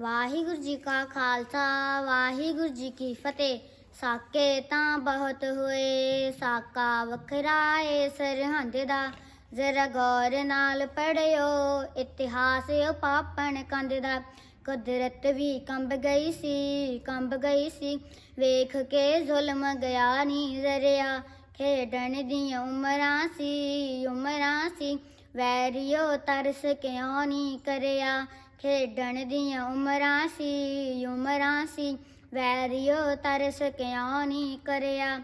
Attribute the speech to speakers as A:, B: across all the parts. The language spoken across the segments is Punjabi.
A: ਵਾਹਿਗੁਰੂ ਜੀ ਕਾ ਖਾਲਸਾ, ਵਾਹਿਗੁਰੂ ਜੀ ਕੀ ਫਤਿਹ। ਸਾਕੇ ਤਾਂ ਬਹੁਤ ਹੋਏ, ਸਾਕਾ ਵੱਖਰਾ ਏ ਸਰਹੰਦ ਦਾ। ਜ਼ਰਾ ਗੌਰ ਨਾਲ ਪੜਿਓ ਇਤਿਹਾਸ ਪਾਪਣ ਕੰਦ ਦਾ। ਕੁਦਰਤ ਵੀ ਕੰਬ ਗਈ ਸੀ, ਕੰਬ ਗਈ ਸੀ। ਵੇਖ ਕੇ ਜ਼ੁਲਮ ਗਿਆ ਨੀ ਜ਼ਰਿਆ। ਖੇਡਣ ਦੀਆਂ ਉਮਰਾਂ ਸੀ ਉਮਰਾਂ ਸੀ। ਵੈਰੀਓ ਤਰਸ ਕਿਉਂ ਨੀ ਕਰਿਆ? ਖੇਡਣ ਦੀਆਂ ਉਮਰਾਂ ਸੀ ਉਮਰਾਂ ਸੀ। ਵੈਰੀਓ ਤਰਸ ਕਿਉਂ ਨੀ ਕਰਿਆ?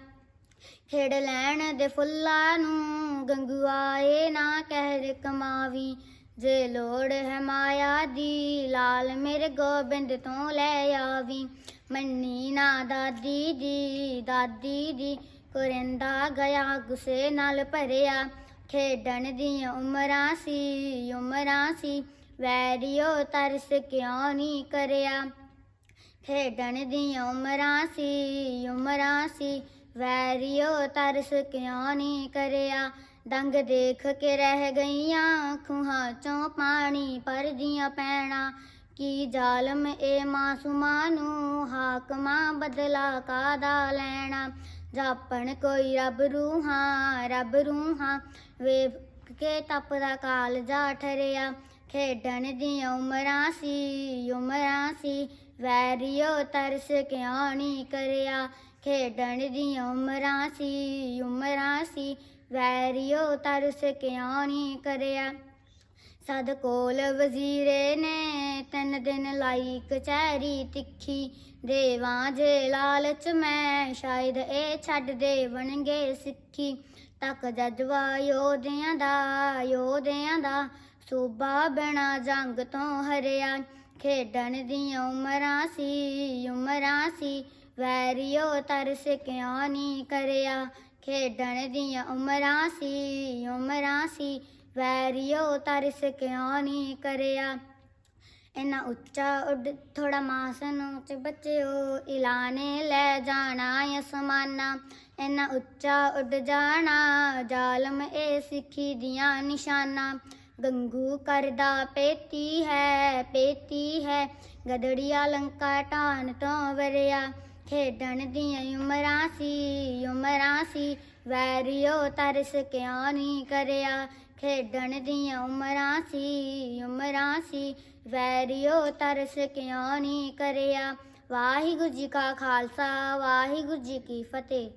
A: ਖੇਡ ਲੈਣ ਦੇ ਫੁੱਲਾਂ ਨੂੰ ਗੰਗੂਆਏ ਨਾ ਕਹਿਰ ਕਮਾਵੀ। ਜੇ ਲੋੜ ਹੈ ਮਾਇਆ ਦੀ, ਲਾਲ ਮੇਰੇ ਗੋਬਿੰਦ ਤੋਂ ਲੈ ਆਵੀ। ਮੰਨੀ ਨਾ ਦਾਦੀ ਦੀ ਦਾਦੀ ਦੀ। ਕੁਰਿੰਦਾ ਗਿਆ ਗੁੱਸੇ ਨਾਲ ਭਰਿਆ। ਖੇਡਣ ਦੀਆਂ ਉਮਰਾਂ ਸੀ ਉਮਰਾਂ ਸੀ। ਵੈਰੀਓ ਤਰਸ ਕਿਉਂ ਨਹੀਂ ਕਰਿਆ? ਖੇਡਣ ਦੀਆਂ ਉਮਰਾਂ ਸੀ ਉਮਰਾਂ ਸੀ। ਵੈਰੀਓ ਤਰਸ ਕਿਉਂ ਨਹੀਂ ਕਰਿਆ? ਦੰਗ ਦੇਖ ਕੇ ਰਹਿ ਗਈਆਂ ਖੂਹਾਂ ਚੋਂ ਪਾਣੀ ਪਰਦੀਆਂ ਪੈਣਾ। ਕੀ ਜ਼ਾਲਮ ਏ ਮਾਸੂਮਾਂ ਨੂੰ? ਹਾਕਮਾਂ ਬਦਲਾ ਕਾਦਾ ਲੈਣਾ? ਜਾਪਣ ਕੋਈ ਰੱਬ ਰੂਹਾਂ ਰੱਬ ਰੂਹਾਂ। ਵੇਖ ਕੇ ਤਪਦਾ ਕਾਲਜਾ ਠਰਿਆ। ਖੇਡਣ ਦੀਆਂ ਉਮਰਾਂ ਸੀ ਉਮਰਾਂ ਸੀ। ਵੈਰੀਓ ਤਰਸ ਕਿਉਂ ਨਹੀਂ ਕਰਿਆ? ਖੇਡਣ ਦੀਆਂ ਉਮਰਾਂ ਸੀ ਉਮਰਾਂ ਸੀ। ਵੈਰੀਓ ਤਰਸ ਕਿਉਂ ਨਹੀਂ ਕਰਿਆ? ਸਦ ਕੋਲ ਵਜ਼ੀਰੇ ਨੇ ਤਿੰਨ ਦਿਨ ਲਾਈ ਕਚਹਿਰੀ ਤਿੱਖੀ। ਦੇਵਾਂ ਜੇ ਲਾਲਚ ਮੈਂ, ਸ਼ਾਇਦ ਇਹ ਛੱਡ ਦੇਵਣਗੇ ਸਿੱਖੀ। ਤੱਕ ਜਜਵਾ ਯੋਧਿਆਂ ਦਾ ਯੋਧਿਆਂ ਦਾ ਸੂਬਾ ਬਣਾ ਜੰਗ ਤੋਂ ਹਰਿਆ। ਖੇਡਣ ਦੀਆਂ ਉਮਰਾਂ ਸੀ ਉਮਰਾਂ ਸੀ, ਵੈਰੀਓ ਤਰਸ ਕਿਉਂ ਨਹੀਂ ਕਰਿਆ? ਖੇਡਣ ਦੀਆਂ ਉਮਰਾਂ ਸੀ ਉਮਰਾਂ ਸੀ ਵੈਰੀਓ ਤਰਸ ਕਿਉਂ ਨਹੀਂ ਕਰਿਆ? ਇਨਾ ਉੱਚਾ ਉੱਡ ਥੋੜਾ ਮਾਸ ਚ ਤੇ ਬੱਚਿਓ, ਇਲਾਨੇ ਲੈ ਜਾਣਾ ਅਸਮਾਨਾ ਇਨਾ ਉੱਚਾ ਉੱਡ ਜਾਣਾ, ਜ਼ਾਲਮ ਇਹ ਸਿੱਖੀ ਦੀਆਂ ਨਿਸ਼ਾਨਾ। ਗੰਗੂ ਕਰਦਾ ਪੇਤੀ ਹੈ ਪੇਤੀ ਹੈ, ਗਦੜੀਆ ਲੰਕਾ ਟਾਨ ਤੋਂ ਵਰਿਆ। ਖੇਡਣ ਦੀਆਂ ਉਮਰਾਂ ਸੀ ਉਮਰਾਂ ਸੀ, ਵੈਰੀਓ ਤਰਸ ਕਿਉਂ ਨਹੀਂ ਕਰਿਆ? ਖੇਡਣ ਦੀਆਂ ਉਮਰਾਂ ਸੀ ਉਮਰਾਂ ਸੀ। ਵੈਰੀਓ ਤਰਸ ਕਿਉਂ ਨਹੀਂ ਕਰਿਆ? ਵਾਹਿਗੁਰੂ ਜੀ ਕਾ ਖਾਲਸਾ, ਵਾਹਿਗੁਰੂ ਜੀ ਕੀ ਫਤਿਹ।